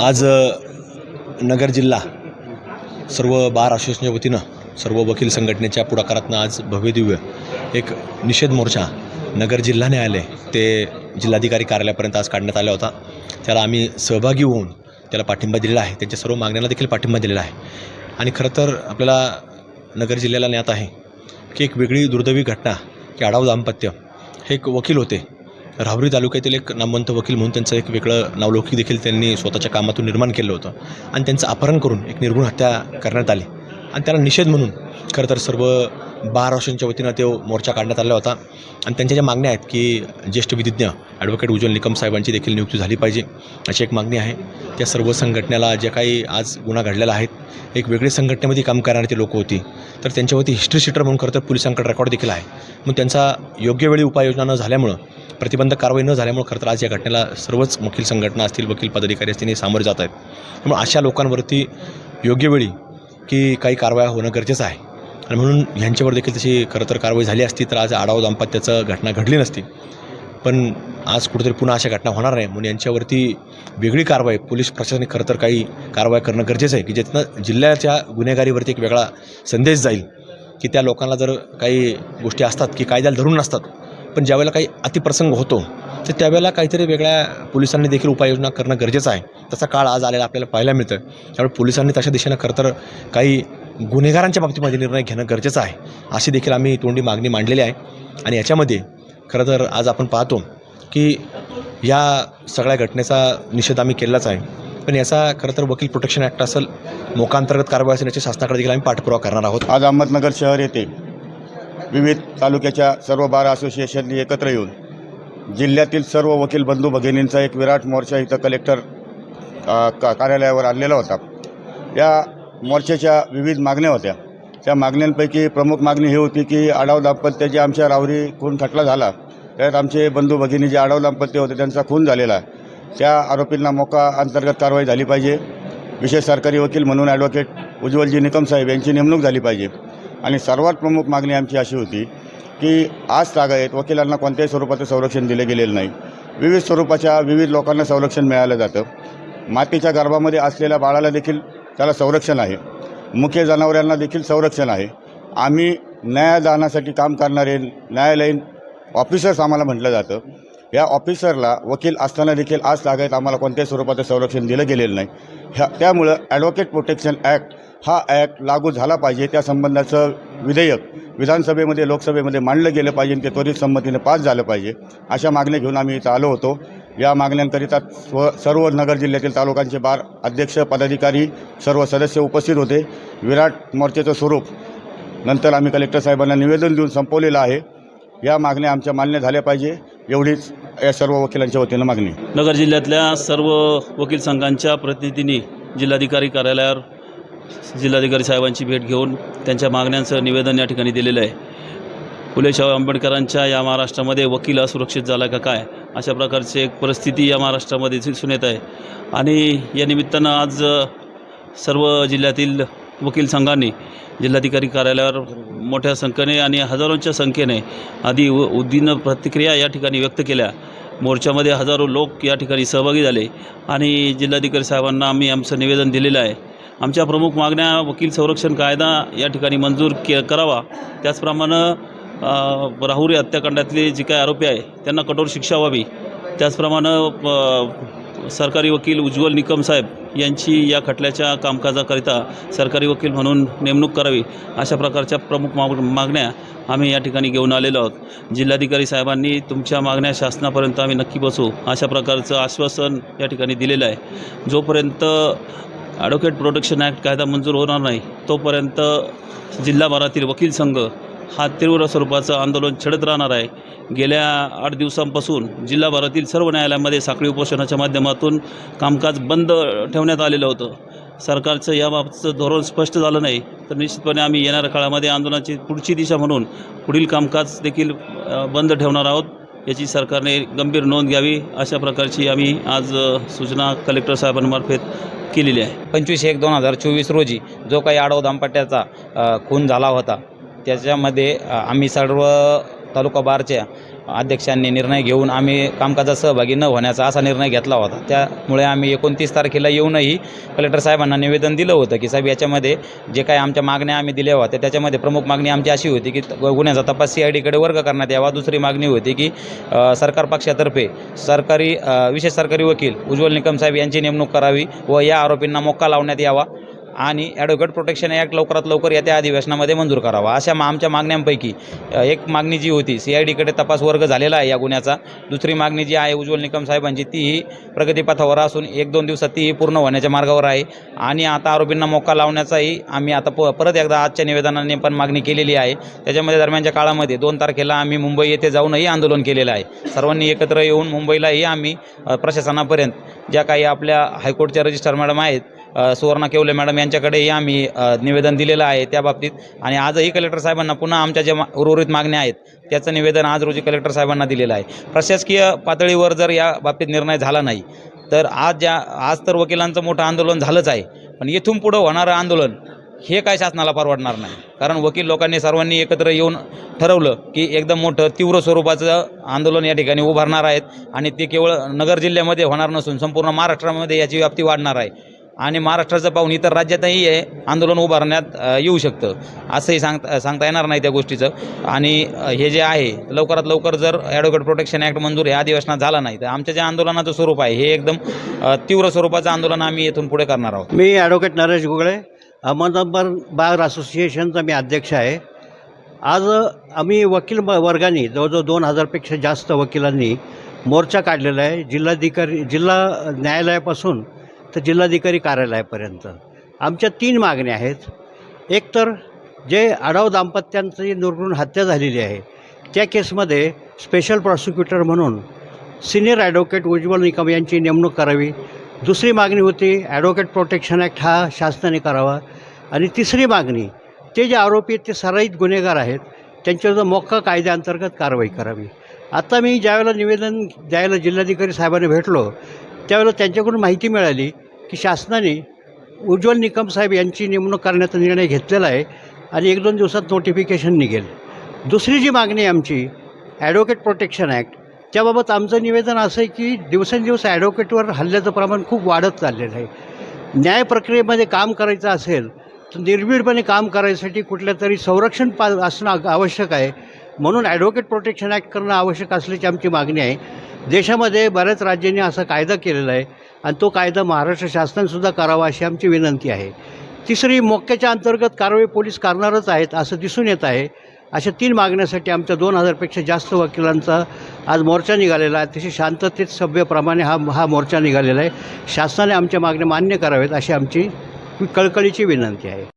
आज नगर जिल्हा सर्व बार असोसिएशनच्या वतीनं सर्व वकील संघटनेच्या पुढाकारातनं आज भव्यदिव्य एक निषेध मोर्चा नगर जिल्हा न्यायालय ते जिल्हाधिकारी कार्यालयापर्यंत आज काढण्यात आला होता. त्याला आम्ही सहभागी होऊन त्याला पाठिंबा दिलेला आहे. त्यांच्या सर्व मागण्यांना देखील पाठिंबा दिलेला आहे. आणि खरं तर आपल्याला नगर जिल्ह्याला ज्ञात आहे की एक वेगळी दुर्दैवी घटना की आढाव दाम्पत्य हे एक वकील होते. राहुरी तालुक्यातील एक नामवंत वकील म्हणून त्यांचं एक वेगळं नावलौकिक देखील त्यांनी स्वतःच्या कामातून निर्माण केलं होतं. आणि त्यांचं अपहरण करून एक निर्गुण हत्या करण्यात आली. आणि त्याला निषेध म्हणून खरं तर सर्व बार वर्षांच्या वतीनं तो मोर्चा काढण्यात आला होता. आणि त्यांच्या ज्या मागण्या आहेत की ज्येष्ठ विधिज्ञ ॲडव्होकेट उज्ज्वल निकम साहेबांची देखील नियुक्ती झाली पाहिजे अशी एक मागणी आहे. त्या सर्व संघटनेला ज्या काही आज गुन्हा घडलेला आहेत एक वेगळी संघटनेमध्ये काम करणारी ती लोकं होती. तर त्यांच्यावरती हिस्ट्री शीटर म्हणून खरं तर पोलिसांकडे रेकॉर्ड देखील आहे. मग त्यांचा योग्य वेळी उपाययोजना न झाल्यामुळं प्रतिबंधक कारवाई न झाल्यामुळं खरं तर आज या घटनेला सर्वच वकील संघटना असतील वकील पदाधिकारी असतील हे सामोरे जात आहेत. त्यामुळे अशा लोकांवरती योग्य वेळी की काही कारवाया होणं गरजेचं आहे. आणि म्हणून ह्यांच्यावर देखील तशी खरं तर कारवाई झाली असती तर आज आडाव दाम्पत्याचं घटना घडली नसती. पण आज कुठेतरी पुन्हा अशा घटना होणार नाही म्हणून यांच्यावरती वेगळी कारवाई पोलीस प्रशासनाने खरं तर काही कारवाई करणं गरजेचं आहे की ज्यातनं जिल्ह्याच्या गुन्हेगारीवरती एक वेगळा संदेश जाईल की त्या लोकांना जर काही गोष्टी असतात की कायद्याला धरून नसतात पण ज्यावेळेला काही अतिप्रसंग होतो तर त्यावेळेला काहीतरी वेगळ्या पोलिसांनी देखील उपाययोजना करणं गरजेचं आहे. तसा काळ आज आलेला आपल्याला पाहायला मिळतं त्यामुळे पोलिसांनी तशा दिशेनं खरं तर काही गुन्हेगारांच्या बाबतीमध्ये निर्णय घेणं गरजेचं आहे अशी देखील आम्ही तोंडी मागणी मांडलेली आहे. आणि याच्यामध्ये खरं तर आज आपण पाहतो की या सगळ्या घटनेचा निषेध आम्ही केलाच आहे. पण याचा खरं तर वकील प्रोटेक्शन ॲक्ट असेल मोकांतर्गत कारवाई असेल याची शासनाकडे देखील आम्ही पाठपुरावा करणार आहोत. आज अहमदनगर शहर येथे विविध तालुक्याच्या सर्व बार असोसिएशननी एकत्र येऊन जिल्ह्यातील सर्व वकील बंधू भगिनींचा एक विराट मोर्चा इथं कलेक्टर का कार्यालयावर आणलेला होता. या मोर्चाच्या विविध मागण्या होत्या. त्या मागण्यांपैकी प्रमुख मागणी ही होती की आडाव दाम्पत्य जे आमच्या रावरी खून खटला झाला त्यात आमचे बंधू भगिनी जे आडाव दाम्पत्य होते त्यांचा खून झालेला त्या आरोपींना मोका अंतर्गत कारवाई झाली पाहिजे. विशेष सरकारी वकील म्हणून ॲडव्होकेट उज्ज्वलजी निकम साहेब यांची नेमणूक झाली पाहिजे. आणि सर्वात प्रमुख मागणी आमची अशी होती की आज तागायत वकिलांना कोणत्याही स्वरूपाचं संरक्षण दिले गेलेलं नाही. विविध स्वरूपाच्या विविध लोकांना संरक्षण मिळालं जातं. मातीच्या गर्भामध्ये असलेल्या बाळाला देखील त्याला संरक्षण आहे. मुख्य जनावरांना देखील संरक्षण आहे. आम्ही न्यायदानासाठी काम करणारे न्यायालयीन ऑफिसर्स आम्हाला म्हटलं जातं. या ऑफिसरला वकील असताना देखील आज लागत आम्हाला कोणत्याही स्वरूपाचं संरक्षण दिलं गेलेलं नाही. ह्या त्यामुळं ॲडव्होकेट प्रोटेक्शन ॲक्ट हा ॲक्ट लागू झाला पाहिजे. त्या संबंधाचं विधेयक विधानसभेमध्ये लोकसभेमध्ये मांडलं गेलं पाहिजे ते त्वरित संमतीने पास झालं पाहिजे. अशा मागण्या घेऊन आम्ही इथं आलो होतो. या मागण्यांकरिता स्व सर्व नगर जिल्ह्यातील तालुक्यांचे बार अध्यक्ष पदाधिकारी सर्व सदस्य उपस्थित होते. विराट मोर्चाचं स्वरूप नंतर आम्ही कलेक्टर साहेबांना निवेदन देऊन संपवलेलं आहे. या मागण्या आमच्या मान्य झाल्या पाहिजे. एवढीच या सर्व वकिलांच्या वतीनं मागणी. नगर जिल्ह्यातल्या सर्व वकील संघांच्या प्रतिनिधींनी जिल्हाधिकारी कार्यालयावर जिल्हाधिकारी साहेबांची भेट घेऊन त्यांच्या मागण्यांचं निवेदन या ठिकाणी दिलेलं आहे. फुले शाहू आंबेडकरांच्या या महाराष्ट्रामध्ये वकील असुरक्षित झाला का काय? अशा प्रकारची एक परिस्थिती या महाराष्ट्रामध्ये दिसून येत आहे. आणि या निमित्तानं आज सर्व जिल्ह्यातील वकील संघांनी जिल्हाधिकारी कार्यालयावर मोठ्या संख्येने आणि हजारोंच्या संख्येने आधी उ उद्दीन प्रतिक्रिया या ठिकाणी व्यक्त केल्या. मोर्चामध्ये हजारो लोक या ठिकाणी सहभागी झाले आणि जिल्हाधिकारी साहेबांना आम्ही आमचं निवेदन दिलेलं आहे. आमच्या प्रमुख मागण्या वकील संरक्षण कायदा या ठिकाणी मंजूर के करावा. त्याचप्रमाणे राहुरी हत्याकांडातले जे काही आरोपी आहे त्यांना कठोर शिक्षा व्हावी. त्याचप्रमाणे सरकारी वकील उज्ज्वल निकम साहेब यांची या खटल्याच्या कामकाजाकरिता सरकारी वकील म्हणून नेमणूक करावी अशा प्रकारच्या प्रमुख माग मागण्या आम्ही या ठिकाणी घेऊन आलेलो आहोत. जिल्हाधिकारी साहेबांनी तुमच्या मागण्या शासनापर्यंत आम्ही नक्की बसू अशा प्रकारचं आश्वासन या ठिकाणी दिलेलं आहे. जोपर्यंत ॲडव्होकेट प्रोटेक्शन ॲक्ट कायदा मंजूर होणार नाही तोपर्यंत जिल्हाभरातील वकील संघ हा तीव्र स्वरूपाचं आंदोलन छेडत राहणार आहे. गेल्या आठ दिवसांपासून जिल्हाभरातील सर्व न्यायालयामध्ये साखळी उपोषणाच्या माध्यमातून कामकाज बंद ठेवण्यात आलेलं होतं. सरकारचं याबाबतचं धोरण स्पष्ट झालं नाही तर निश्चितपणे आम्ही येणाऱ्या काळामध्ये आंदोलनाची पुढची दिशा म्हणून पुढील कामकाज देखील बंद ठेवणार आहोत याची सरकारने गंभीर नोंद घ्यावी अशा प्रकारची आम्ही आज सूचना कलेक्टर साहेबांमार्फत केलेली आहे. पंचवीस एक दोन हजार चोवीस रोजी जो काही आडव दाम्पट्याचा खून झाला होता त्याच्यामध्ये आम्ही सर्व तालुका बारच्या अध्यक्षांनी निर्णय घेऊन आम्ही कामकाजात सहभागी न होण्याचा असा निर्णय घेतला होता. त्यामुळे आम्ही एकोणतीस तारखेला येऊनही कलेक्टर साहेबांना निवेदन दिलं होतं की साहेब याच्यामध्ये जे काही आमच्या मागण्या आम्ही दिल्या होत्या त्याच्यामध्ये प्रमुख मागणी आमची अशी होती की गुन्ह्याचा तपास सी आय डीकडे वर्ग करण्यात यावा. दुसरी मागणी होती की सरकार पक्षातर्फे सरकारी विशेष सरकारी वकील उज्ज्वल निकम साहेब यांची नेमणूक करावी व या आरोपींना मोक्का लावण्यात यावा. आणि ॲडव्होकेट प्रोटेक्शन ॲक्ट लवकरात लवकर येत्या अधिवेशनामध्ये मंजूर करावा. अशा मा आमच्या मागण्यांपैकी एक मागणी जी होती सी आय डीकडे तपास वर्ग झालेला आहे या गुन्ह्याचा. दुसरी मागणी जी आहे उज्ज्वल निकम साहेबांची तीही प्रगतीपथावर असून एक दोन दिवसात तीही पूर्ण होण्याच्या मार्गावर आहे. आणि आता आरोपींना मोका लावण्याचाही आम्ही आता प परत एकदा आजच्या निवेदनाने पण मागणी केलेली आहे. त्याच्यामध्ये दरम्यानच्या काळामध्ये दोन तारखेला आम्ही मुंबई येथे जाऊनही आंदोलन केलेलं आहे. सर्वांनी एकत्र येऊन मुंबईलाही आम्ही प्रशासनापर्यंत ज्या काही आपल्या हायकोर्टच्या रजिस्टर मॅडम आहेत सुवर्णा केवले मॅडम यांच्याकडेही आम्ही निवेदन दिलेलं आहे त्या बाबतीत. आणि आजही कलेक्टर साहेबांना पुन्हा आमच्या ज्या उर्वरित मागण्या आहेत त्याचं निवेदन आज रोजी कलेक्टर साहेबांना दिलेलं आहे. प्रशासकीय पातळीवर जर या बाबतीत निर्णय झाला नाही तर आज ज्या आज तर वकिलांचं मोठं आंदोलन झालंच आहे. पण येथून पुढं होणारं आंदोलन हे काय शासनाला परवडणार नाही. कारण वकील लोकांनी सर्वांनी एकत्र येऊन ठरवलं की एकदम मोठं तीव्र स्वरूपाचं आंदोलन या ठिकाणी उभारणार आहेत. आणि ते केवळ नगर जिल्ह्यामध्ये होणार नसून संपूर्ण महाराष्ट्रामध्ये याची व्याप्ती वाढणार आहे. आणि महाराष्ट्राचं पाहून इतर राज्यातही हे आंदोलन उभारण्यात येऊ शकतं. असंही सांगता सांगता येणार नाही त्या गोष्टीचं. आणि हे जे आहे लवकरात लवकर जर ॲडव्होकेट प्रोटेक्शन ॲक्ट मंजूर हे अधिवेशनात झाला नाही तर आमच्या जे आंदोलनाचं स्वरूप आहे हे एकदम तीव्र स्वरूपाचं आंदोलन आम्ही येथून पुढे करणार आहोत. मी ॲडव्होकेट नरेश गुगळे अहमदनगर बार असोसिएशनचा मी अध्यक्ष आहे. आज आम्ही वकील ब- वर्गाने जवळजवळ दोन हजारपेक्षा जास्त वकिलांनी मोर्चा काढलेला आहे. जिल्हाधिकारी जिल्हा न्यायालयापासून तर जिल्हाधिकारी कार्यालयापर्यंत. आमच्या तीन मागण्या आहेत. एक तर जे आढाव दाम्पत्यांची निर्गुण हत्या झालेली आहे त्या केसमध्ये स्पेशल प्रॉसिक्युटर म्हणून सिनियर ॲडव्होकेट उज्ज्वल निकम यांची नेमणूक करावी. दुसरी मागणी होती ॲडव्होकेट प्रोटेक्शन ॲक्ट हा शासनाने करावा. आणि तिसरी मागणी ते जे आरोपी आहेत ते सराईत गुन्हेगार आहेत त्यांच्यावर मोक्का कायद्याअंतर्गत कारवाई करावी. आता मी ज्यावेळेला निवेदन द्यायला जिल्हाधिकारी साहेबांना भेटलो त्यावेळेला त्यांच्याकडून माहिती मिळाली की शासनाने उज्ज्वल निकम साहेब यांची नेमणूक करण्याचा निर्णय घेतलेला आहे आणि एक दोन दिवसात नोटिफिकेशन निघेल. दुसरी जी मागणी आहे आमची ॲडव्होकेट प्रोटेक्शन ॲक्ट त्याबाबत आमचं निवेदन असं आहे की दिवसेंदिवस ॲडव्होकेटवर हल्ल्याचं प्रमाण खूप वाढत चाललेलं आहे. न्याय प्रक्रियेमध्ये काम करायचं असेल तर निर्भीडपणे काम करायसाठी कुठल्या तरी संरक्षण पा असणं आवश्यक आहे. म्हणून ॲडव्होकेट प्रोटेक्शन ॲक्ट करणं आवश्यक असल्याची आमची मागणी आहे. देशामध्ये बऱ्याच राज्यांनी असा कायदा केलेला आहे. आणि तो कायदा महाराष्ट्र शासनानेसुद्धा करावा अशी आमची विनंती आहे. तिसरी मोक्याच्या अंतर्गत कारवाई पोलीस करणारच आहेत असं दिसून येत आहे. अशा तीन मागण्यासाठी आमच्या दोन हजारपेक्षा जास्त वकिलांचा आज मोर्चा निघालेला आहे. अतिशय शांततेत सभ्यप्रमाणे हा हा मोर्चा निघालेला आहे. शासनाने आमच्या मागण्या मान्य करावेत अशी आमची कळकळीची विनंती आहे.